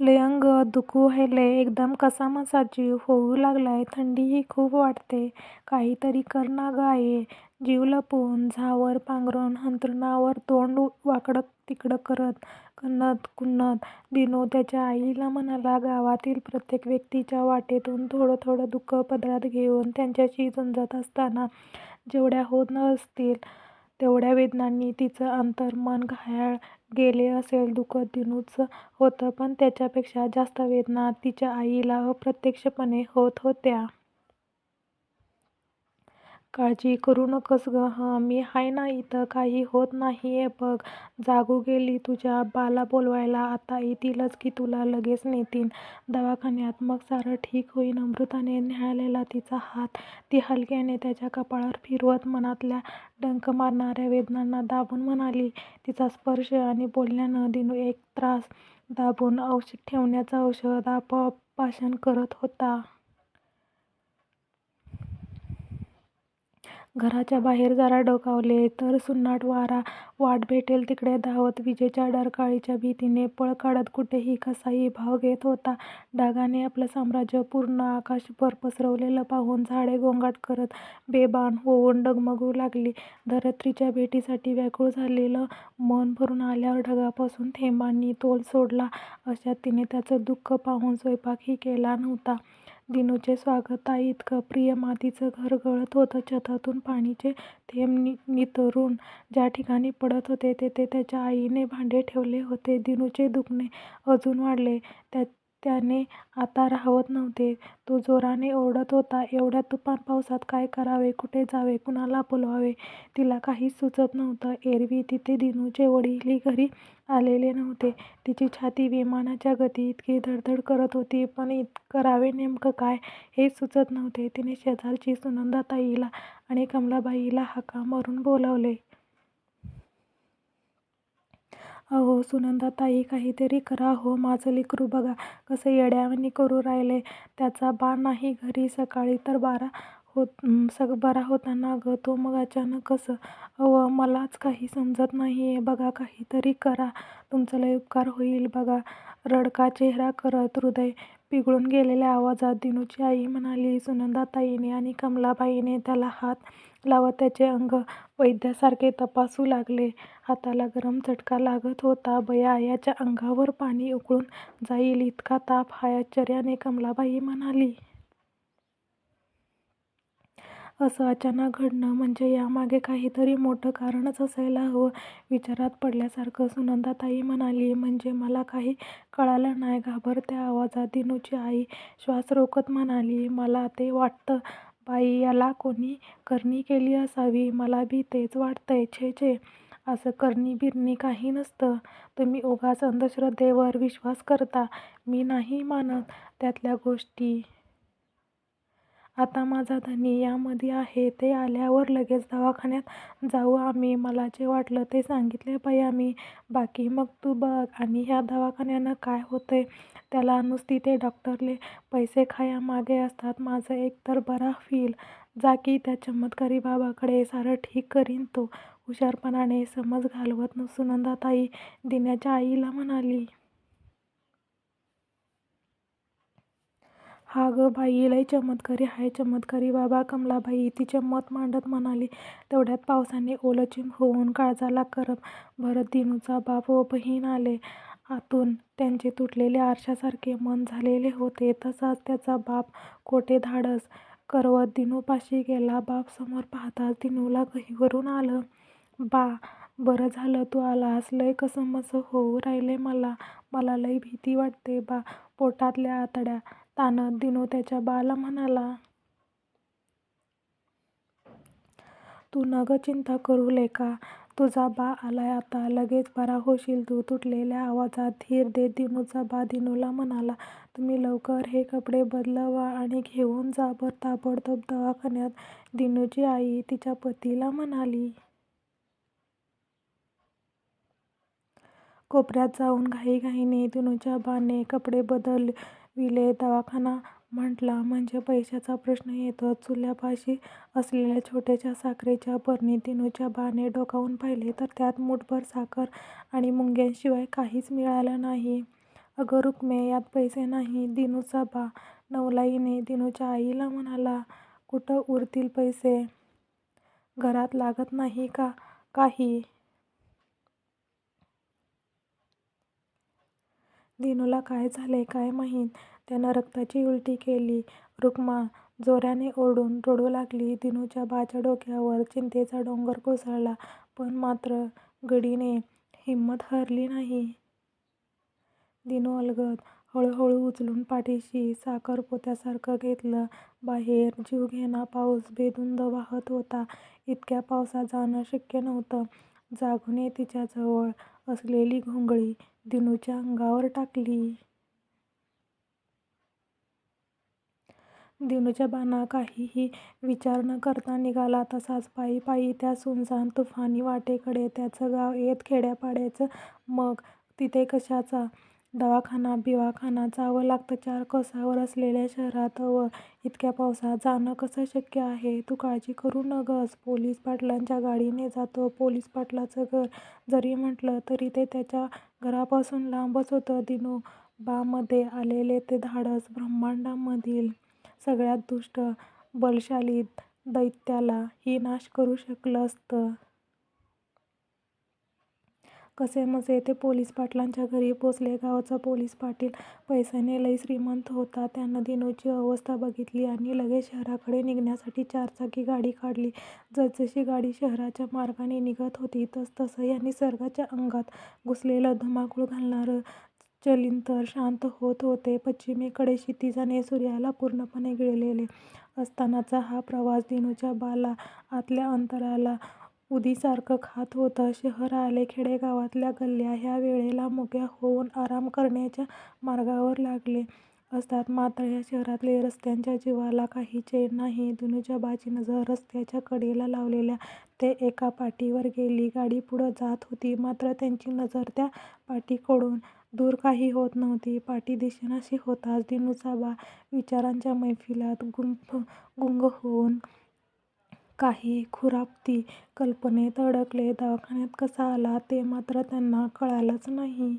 लय अंग दुखू राहिलंय. एकदम कसामसा जीव होऊ लागलाय. थंडीही खूप वाटते. काहीतरी कर ना गं जीव लपवून, झावर पांघरून, अंथरुणावर तोंड वाकडं-तिकडं करत, कन्नत कुन्नत दिनू त्याच्या आईला म्हणाला. गावातील प्रत्येक व्यक्तीच्या वाटेतून थोडं-थोडं दुःख पदरात घेऊन त्यांच्याशी झुंजत असताना जेवढ्या होत असतील तेवढ्या वेदनांनी तिचं अंतर्मन घायाळ गेले असेल. दुःख दिनूचं होतं पण त्याच्यापेक्षा जास्त वेदना तिच्या आईला अप्रत्यक्षपणे होत होत्या. काळजी करू नकोस गं हं. मी आहे ना इथं. काही होत नाहीये बघ. जागू गेली तुझ्या बाला बोलवायला. आता येतीलच की तुला लगेच नेतील दवाखान्यात. मग सारं ठीक होईन अमृताने न्याहाळलेला तिचा हात ती हलक्याने त्याच्या कपाळावर फिरवत मनातल्या डंक मारणाऱ्या वेदनांना दाबून म्हणाली. तिचा स्पर्श आणि बोलण्यानं दिनू एक त्रास दाबून ठेवण्याचं औषध आपोआप पाषण करत होता. घराच्या बाहेर जरा डोकावले तर सुन्नाट वारा वाट भेटेल तिकडे धावत विजेच्या डरकाळीच्या भीतीने पळ काढत कुठेही कसाही भाव घेत होता. डागाने आपलं साम्राज्य पूर्ण आकाशभर पसरवलेलं पाहून झाडे गोंगाट करत बेभान होऊन डगमगू लागली. धरत्रीच्या भेटीसाठी व्याकुळ झालेलं मन भरून आल्यावर ढगापासून थेंबांनी तोल सोडला अशात तिने त्याचं दुःख पाहून स्वयंपाकही केला नव्हता. दिनूचे इतकं प्रिय मातीचं घर गळत होतं. छतातून पाण्याचे थेंब नितळून ज्या ठिकाणी पडत होते तेथे त्याच्या आईने भांडे ठेवले होते. दिनूचे दुखणे अजून वाढले. त्याने आता राहावत नव्हते. तो जोराने ओरडत होता. एवढ्या तुफान पावसात काय करावे? कुठे जावे? कुणाला बोलवावे? तिला काहीच सुचत नव्हतं. एरवी तिथे दिनूचे वडीलही घरी आलेले नव्हते. तिची छाती विमानाच्या गतीइतकी धडधड करत होती. पण करावे नेमकं काय हेच सुचत नव्हते. तिने शेजारची सुनंदाताईला आणि कमलाबाईला हाका मारून बोलावले. अहो सुनंदाताई, काहीतरी करा हो. माझं लेकरू बघा कसं येड्यावानी करू राहिलंय. त्याचा बा नाही घरी. सकाळी तर बरा होता ना गं तो. मग अचानक कसं? अहो मलाच काही समजत नाहीये. बघा काहीतरी करा. तुमचा लय उपकार होईल बघा. रडका चेहरा करत, हृदय पिघळून गेलेल्या आवाजात दिनूची आई म्हणाली. सुनंदाताईने आणि कमलाबाईने त्याला हात लावत त्याचे अंग वैद्यासारखे तपासू लागले. हाताला गरम चटका लागत होता. बया, याच्या अंगावर पाणी उकळून जाईल इतका ताप हा आश्चर्याने कमलाबाई म्हणाली. असं अचानक घडणं म्हणजे यामागे काहीतरी मोठं कारणच असायला हवं विचारात पडल्यासारखं सुनंदाताई म्हणाली. म्हणजे मला काही कळालं नाही. घाबरत्या आवाजात दिनूची आई श्वास रोखत म्हणाली. मला ते वाटतं बाई. याला कोणी करणी केली असावी. मला बी तेच वाटतंय. छे छे असं करणी-बिरणी काही नसतं. तुम्ही उगाच अंधश्रद्धेवर विश्वास करता. मी नाही मानत त्यातल्या गोष्टी. आता माझा धनी यामध्ये आहे. ते आल्यावर लगेच दवाखान्यात जाऊ आम्ही. मला जे वाटलं ते सांगितले बया आम्ही बाकी मग तू बघ. आणि ह्या दवाखान्यानं काय होतंय त्याला? नुसती ते डॉक्टरले पैसे खायामागे असतात. माझं एकतर बरा व्हील. जा की त्या चमत्कारी बाबाकडे. सारं ठीक करीन तो. हुशारपणाने समज घालवत सुनंदाताई दिन्याच्या आईला म्हणाली. हा गं बाई. लय चमत्कारी हाय चमत्कारी बाबा. कमलाबाई तिचे मत मांडत म्हणाली. तेवढ्यात पावसाने ओलचिंब होऊन काळजाला करप भरत दिनूचा बाप व बहीण आले आतून. त्यांचे तुटलेले आरशासारखे मन झालेले होते. तसाच त्याचा बाप कोठे धाडस करवत दिनूपाशी गेला. बाप समोर पाहताच दिनूला गहिवरून आलं. बा, बरं झालं तू आलास. लय कसमस होऊ राहिलंय मला. मला लय भीती वाटते बा. पोटातल्या आतड्या ताणत दिनू त्याच्या बाला म्हणाला. तू नको चिंता करू लेका. तुझा बा आलाय आता. लगेच बरा होशील तू. तुटलेल्या आवाजात धीर देत दिनूचा बा दिनूला म्हणाला. तुम्ही लवकर हे कपडे बदलवा आणि घेऊन जा ताबडतोब दवाखान्यात. दिनूची आई तिच्या पतीला म्हणाली. कोपऱ्यात जाऊन घाईघाईने दिनूच्या बाने कपडे बदलले विले दवाखाना म्हटला म्हणजे पैशाचा प्रश्न येतोच. चुल्यापाशी असलेल्या छोट्याशा साखरेच्या बरणीत दिनूच्या बाने डोकावून पाहिले तर त्यात मूठभर साखर आणि मुंग्यांशिवाय काहीच मिळालं नाही. अगं रुक्मे, यात पैसे नाही. दिनूचा बा नवलाईने दिनूच्या आईला म्हणाला. कुठं उरतील पैसे? घरात लागत नाही का काही? दिनूला काय झालंय काय माहीत? त्यानं रक्ताची उलटी केली. रुक्मा जोराने ओरडून रडू लागली. दिनूच्या बाच्या डोक्यावर चिंतेचा डोंगर कोसळला. पण मात्र गडीने हिंमत हरली नाही. दिनू अलगद हळूहळू उचलून पाठीशी साखरपुड्यासारखं घेतलं. बाहेर जीवघेणा पाऊस बेधुंद वाहत होता. इतक्या पावसात जाणं शक्य नव्हतं. जागूने तिच्याजवळ असलेली घोंगडी दिनूच्या अंगावर टाकली. दिनूच्या बाना काहीही विचार न करता निघाला तसाच पायी पायी त्या सुनसान तुफानी वाटेकडे. त्याचं गाव येत खेड्यापाड्याचं. मग तिथे कशाचा दवाखाना बिवाखाना? जावं लागतं चार कोसावर असलेल्या शहरात. व इतक्या पावसात जाणं कसं शक्य आहे? तू काळजी करू नगस. पोलीस पाटलांच्या गाडीने जातो. पोलीस पाटलाचं घर जरी म्हटलं तरी ते त्याच्या घरापासून लांबच होतं. दिनूबामध्ये आलेले ते धाडस ब्रह्मांडामधील सगळ्यात दुष्ट, बलशाली दैत्यालाही नाश करू शकलं असतं. कसेमसे ते पोलीस पाटलांच्या घरी पोचले. गावचा पोलीस पाटील पैशाने लई श्रीमंत होता. त्यानं दिनूची अवस्था बघितली आणि लगेच शहराकडे निघण्यासाठी चारचाकी गाडी काढली. जसजशी गाडी शहराच्या मार्गाने निघत होती तसतसं या निसर्गाच्या अंगात घुसलेलं धुमाकूळ घालणारं चलिंतर शांत होत होते. पश्चिमेकडे क्षितिजाने सूर्याला पूर्णपणे गिळलेले असतानाचा हा प्रवास दिनूच्या बाला आतल्या अंतराला उदीसारखं खात होतं. शहर आले, खेडेगावातल्या गल्ल्या ह्या वेळेला मोकळ्या होऊन आराम करण्याच्या मार्गावर लागले असतात. मात्र ह्या शहरातले रस्त्यांच्या जीवाला काही चैन नाही. दिनूच्या बाची नजर रस्त्याच्या कडेला लावलेल्या त्या एका पाटीवर गेली. गाडी पुढं जात होती मात्र त्यांची नजर त्या पाटीकडून दूर काही होत नव्हती. पाटी दिसेनाशी होताच दिनूचा बा विचारांच्या मैफिलीत गुंग होऊन काही खुरापती कल्पनेत अडकले. दवाखान्यात कसा आला ते मात्र त्यांना कळालंच नाही.